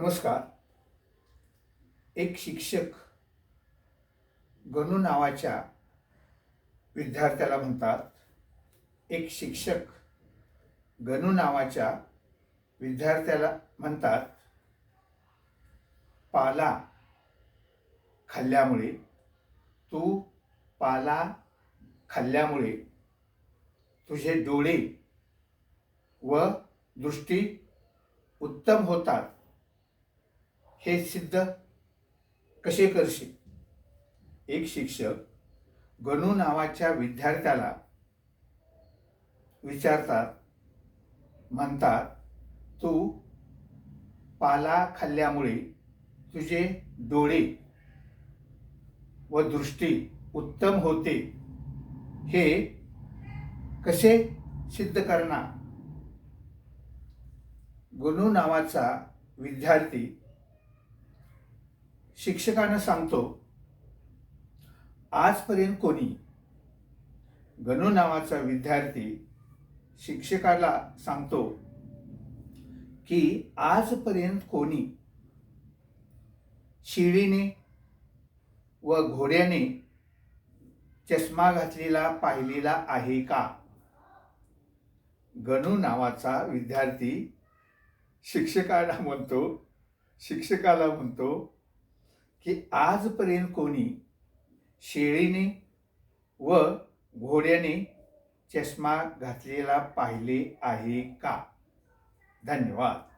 नमस्कार. एक शिक्षक गणू नावाच्या विद्यार्थ्याला म्हणतात. एक शिक्षक गणू नावाच्या विद्यार्थ्याला म्हणतात. पाला खाल्ल्यामुळे तू पाला खाल्ल्यामुळे तुझे डोळे व दृष्टी उत्तम होतात. हे सिद्ध कसे करशील? एक शिक्षक गणू नावाच्या विद्यार्थ्याला विचारतात म्हणतात तू पाला खाल्ल्यामुळे तुझे डोळे व दृष्टी उत्तम होते. हे कसे सिद्ध करणार? गणू नावाचा विद्यार्थी शिक्षकांना सांगतो आजपर्यंत कोणी गणू नावाचा विद्यार्थी शिक्षकाला सांगतो की आजपर्यंत कोणी शिडीने व घोड्याने चष्मा घातलेला पाहिलेला आहे का? गणू नावाचा विद्यार्थी शिक्षकाला म्हणतो शिक्षकाला म्हणतो की आजपर्यंत कोणी शेळीने व घोड्याने चष्मा घातलेला पाहिले आहे का? धन्यवाद.